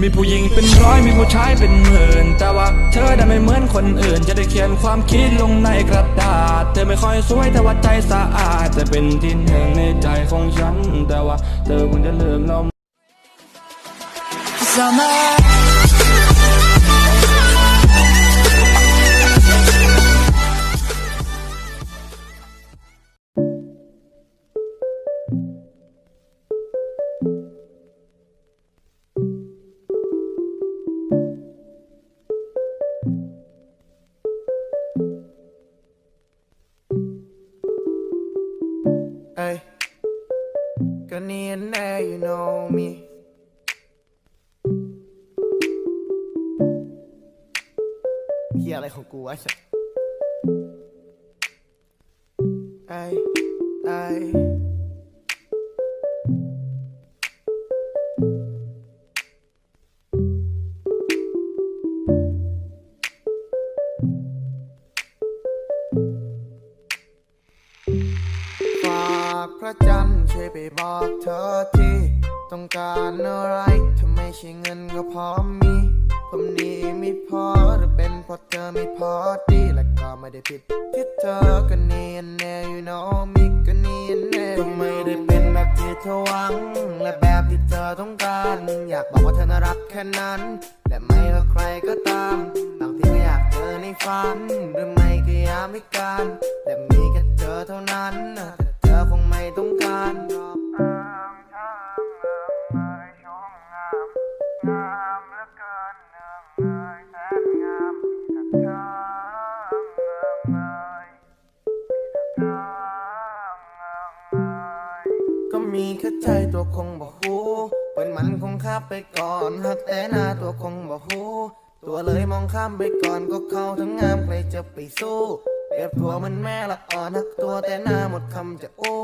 มีผู้หญิงเป็นร้อยมีผู้ชายเป็นหมื่น แต่ว่าเธอได้ไม่เหมือนคนอื่น จะได้เขียนความคิดลงในกระดาษ เธอไม่ค่อยสวยแต่ว่าใจสะอาดจะเป็นที่หนึ่งในใจของฉัน แต่ว่าเธอคงจะลืมเรา Summer. Ay, kanina you know me. Ay เฮียอากพระจันทร์ช่วยไปบอกเธอที่ต้องการอะไรถ้าไม่ใช่เงินก็พอมีผมนี้ไม่พอหรือเป็นเพราะเธอไม่พอดีและก็ไม่ได้ผิดที่เธอก็เนียนแน่ you know me ก็เนียนแน่ก็ไม่ได้เป็นแบบที่เธอหวัง และแบบที่เธอต้องการ อยากบอกว่าเธอน่ารักแค่นั้น และไม่ว่าใครก็ตามบางทีก็อยากเจอในฝันหรือไม่ก็ยามวิการและมีแค่เธอเท่านั้น งามเหลือเกินเนืองเงยแสนงามมีแต่เธอเมืองเอ่ยมีแต่เธอเนืองเงยก็มีแค่ใจตัวคงบ่ฮู้เป็นมันคงข้าไปก่อนหักแต่หน้าตัวคงบ่ฮู้ตัวเลยมองข้ามไปก่อนก็เข้าทั้งงามใครจะไปสู้เปรียบตัวมันแม่ละอ่อนหักตัวแต่หน้าหมดคำจะโอ้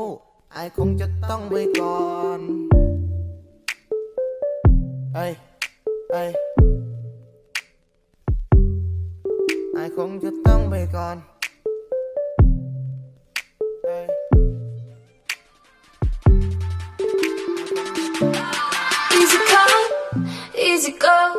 ไอคงจะต้องไปก่อนไอ้ไอ้ไอ้คงจะต้องไปก่อนเอ้ย Easy come, easy go.